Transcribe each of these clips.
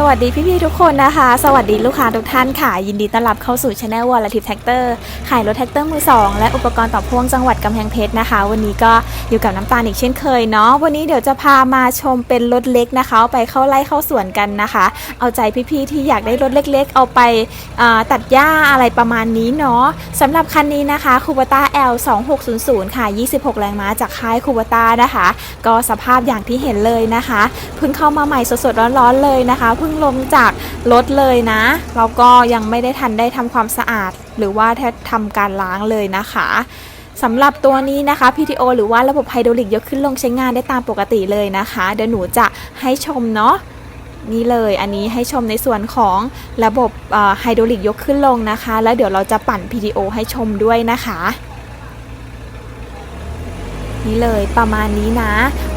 สวัสดีพี่ๆทุกคนนะคะ สวัสดีลูกค้าทุกท่านค่ะ ยินดีต้อนรับเข้าสู่ช anel วอลทิพแท็กเตอร์ขายรถแท็กเตอร์มือ 2 และอุปกรณ์ต่อพ่วงจังหวัดกำแพงเพชรนะคะ วันนี้ก็อยู่กับน้ำตาลอีกเช่นเคยเนาะวันนี้เดี๋ยวจะพามาชมเป็นรถเล็กนะคะ ไปเข้าไล่เข้าสวนกันนะคะ เอาใจพี่ๆที่อยากได้รถเล็กๆ เอาไปาตัดหญ้าอะไรประมาณนี้เนาะสำหรับคันนี้นะคะคูบต้า L 2 6 0 0ค่ะ 26 แรงม้าจากค่ายคูบต้านะคะ ก็สภาพอย่างที่เห็นเลยนะคะเพิ่งเข้ามาใหม่สดๆร้อนๆเลยนะคะเพิ่งลงจากรถเลยนะแล้วก็ยังไม่ได้ทันได้ทำความสะอาด หรือว่าทำการล้างเลยนะคะสำหรับตัวนี้นะคะ PTO หรือว่าระบบไฮดรอลิกยกขึ้นลงใช้งานได้ตามปกติเลยนะคะ เดี๋ยวหนูจะให้ชมเนาะนี่เลยอันนี้ให้ชมในส่วนของระบบไฮดรอลิกยกขึ้นลงนะคะ แล้วเดี๋ยวเราจะปั่น PTO ให้ชมด้วยนะคะ นี่เลยประมาณนี้นะ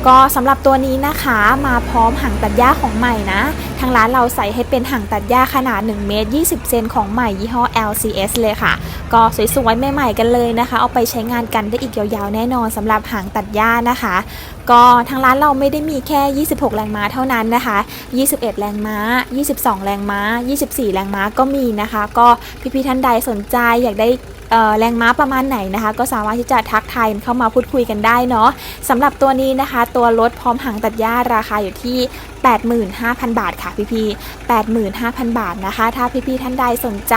ก็สำหรับตัวนี้นะคะมาพร้อมหางตัดหญ้าของใหม่นะ ทางร้านเราใส่ให้เป็นหางตัดหญ้าขนาด1เมตร20 เซนของใหม่ยี่ห้อ LCS เลยค่ะ ก็สวยๆใหม่ๆกันเลยนะคะ เอาไปใช้งานกันได้อีกยาวๆแน่นอนสำหรับหางตัดหญ้านะคะ ก็ทางร้านเราไม่ได้มีแค่ 26 แรงม้าเท่านั้นนะคะ 21 แรงม้า 22 แรงม้า 24 แรงม้าก็มีนะคะ ก็พี่ๆท่านใดสนใจอยากได้แรงม้าประมาณไหนนะคะ ก็สามารถที่จะทักทายเข้ามาพูดคุยกันได้เนาะสำหรับตัวนี้นะคะตัวรถพร้อมหางตัดหญ้าราคาอยู่ที่ 85,000 บาทค่ะพี่ๆ85,000 บาทนะคะ ถ้าพี่ๆท่านใดสนใจ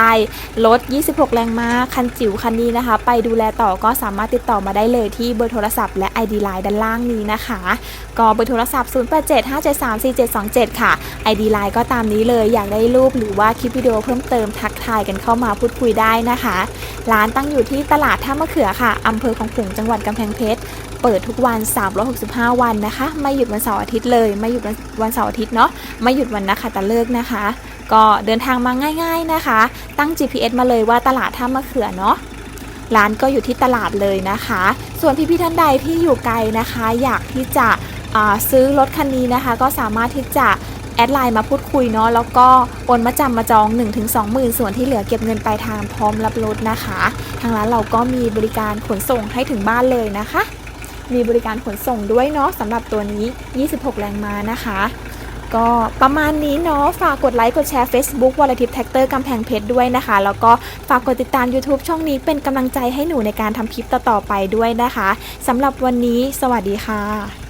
รถ 26 แรงม้าคันจิ๋วคันนี้นะคะ ไปดูแลต่อก็สามารถติดต่อมาได้เลยที่เบอร์โทรศัพท์และ ID Line ด้านล่างนี้นะคะ ก็เบอร์โทรศัพท์ 0875734727 ค่ะ ID Line ก็ตามนี้เลยอยากได้รูปหรือว่าคลิปวิดีโอเพิ่มเติมทักทายกันเข้ามาพูดคุยได้นะคะ ร้านตั้งอยู่ที่ตลาดท่ามะเขือค่ะอำเภอของผงจังหวัดกำแพงเพชร เปิดทุกวัน 365 วันนะคะ ไม่หยุดวันเสาร์อาทิตย์เลย ไม่หยุดวันเสาร์อาทิตย์เนาะ ไม่หยุดวันนะคะตะเลิกนะคะ ก็เดินทางมาง่าย ๆนะคะ ตั้ง GPS มาเลยว่าตลาดท่ามะเขือเนาะ ร้านก็อยู่ที่ตลาดเลยนะคะ ส่วนพี่ๆท่านใดที่อยู่ไกลนะคะ อยากที่จะซื้อรถคันนี้นะคะ ก็สามารถที่จะแอดไลน์มาพูดคุยเนาะแล้วก็โอนมาจำมาจอง 1-20,000ส่วนที่เหลือเก็บเงินปลายทางพร้อมรับรถนะคะ ทางร้านเราก็มีบริการขนส่งให้ถึงบ้านเลยนะคะ มีบริการขนส่งด้วยเนาะสำหรับตัวนี้ 26 แรงม้านะคะ ก็ประมาณนี้เนาะฝากกดไลค์กดแชร์ Facebook วอลทิพแท็กเตอร์กำแพงเพชรด้วยนะคะ แล้วก็ฝากกดติดตาม YouTube ช่องนี้เป็นกำลังใจให้หนูในการทำคลิปต่อๆไปด้วยนะคะสำหรับวันนี้ สวัสดีค่ะ